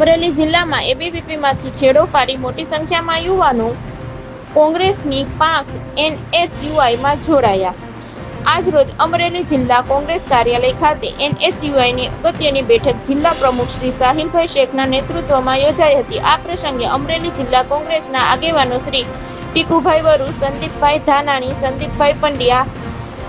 અમરેલી જિલ્લામાં એબીવીપીમાંથી છેડો પાડી મોટી સંખ્યામાં યુવાનો કોંગ્રેસની પાંખ એનએસયુઆઈમાં જોડાયા. આજરોજ અમરેલી જિલ્લા કોંગ્રેસ કાર્યાલય ખાતે એનએસયુઆઈની અગત્યની બેઠક જિલ્લા પ્રમુખ શ્રી સાહિલભાઈ શેખના નેતૃત્વમાં યોજાઈ હતી. આ પ્રસંગે અમરેલી જિલ્લા કોંગ્રેસના આગેવાનો શ્રી ટીકુભાઈ વરુ, સંદીપભાઈ ધાનાણી, સંદીપભાઈ પંડ્યા,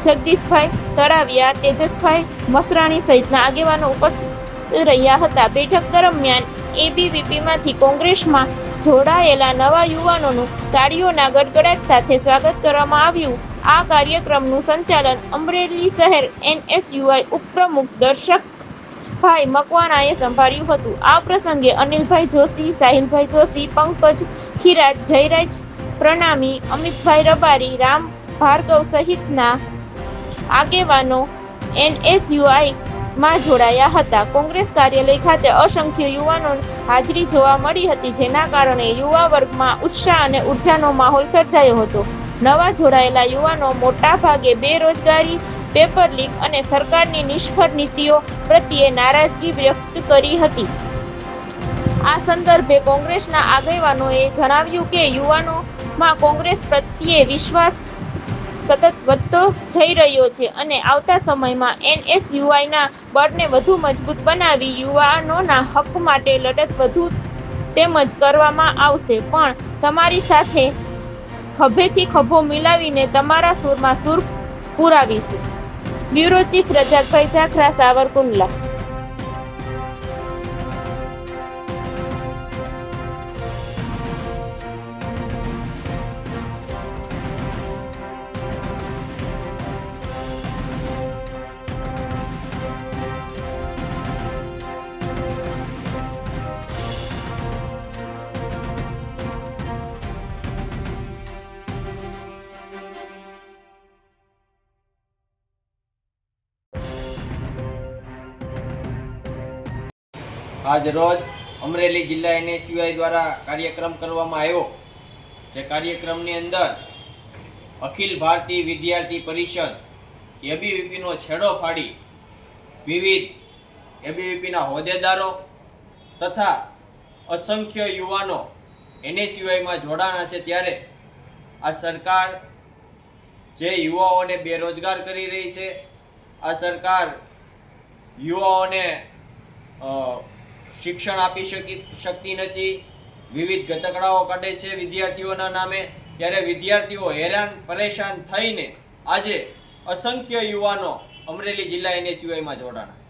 જગદીશભાઈ તળાવિયા તેજસભાઈ મસરાણી સહિતના આગેવાનો ઉપસ્થિત રહ્યા હતા. બેઠક દરમિયાન એબીવીપીમાંથી કોંગ્રેસમાં જોડાયેલા નવા યુવાનોનું તાળીઓના ગડગડાટ સાથે સ્વાગત કરવામાં આવ્યું. આ કાર્યક્રમનું સંચાલન અમરેલી શહેર એનએસયુઆઈ ઉપપ્રમુખ દર્શકભાઈ મકવાણાએ સંભાળ્યું હતું. આ પ્રસંગે અનિલભાઈ જોશી, સાહિલભાઈ જોશી, પંકજ ખીરાજ જયરાજ પ્રણામી, અમિતભાઈ રબારી, રામ ભાર્ગવ સહિતના આગેવાનો એનએસયુઆઈ માં જોડાયા હતા. કોંગ્રેસ કાર્યાલય ખાતે અસંખ્ય યુવાનો હાજરી જોવા મળી હતી, જેના કારણે યુવા વર્ગમાં ઉત્સાહ અને ઉર્જાનો માહોલ સર્જાયો હતો. નવા જોડાયેલા યુવાનો મોટા ભાગે બેરોજગારી, પેપર લીક અને સરકારની નિષ્ફળ નીતિઓ પ્રત્યે નારાજગી વ્યક્ત કરી હતી. આ સંદર્ભે કોંગ્રેસના આગેવાનોએ જણાવ્યું કે યુવાનોમાં કોંગ્રેસ પ્રત્યે વિશ્વાસ સતત વધતો જઈ રહ્યો છે અને આવતા સમયમાં એનએસયુઆઈના બળને વધુ મજબૂત બનાવી યુવાનોના હક માટે લડત વધુ તેમજ કરવામાં આવશે. પણ તમારી સાથે ખભેથી ખભો મિલાવીને તમારા સૂરમાં સૂર પુરાવીશું. Bureau chief Rajakbhai Jakhra Savarkundla. આજ રોજ અમરેલી જિલ્લા એનએસયુઆઈ દ્વારા કાર્યક્રમ કરવામાં આવ્યો, જે કાર્યક્રમની અંદર અખિલ ભારતીય વિદ્યાર્થી પરિષદ, એબીવીપીનો છેડો ફાડી, વિવિધ એબીવીપીના હોદ્દેદારો તથા અસંખ્ય યુવાનો એનએસયુઆઈમાં જોડાણા છે ત્યારે આ સરકાર જે યુવાઓને બેરોજગાર કરી રહી છે, આ સરકાર યુવાઓને શિક્ષણ આપી શકી, શકતી નથી. વિવિધ ગતકડાઓ કાઢે છે વિદ્યાર્થીઓના નામે. ત્યારે વિદ્યાર્થીઓ હેરાન, પરેશાન થઈને આજે અસંખ્ય યુવાનો અમરેલી જિલ્લા એનએસયુઆઈમાં જોડાણા.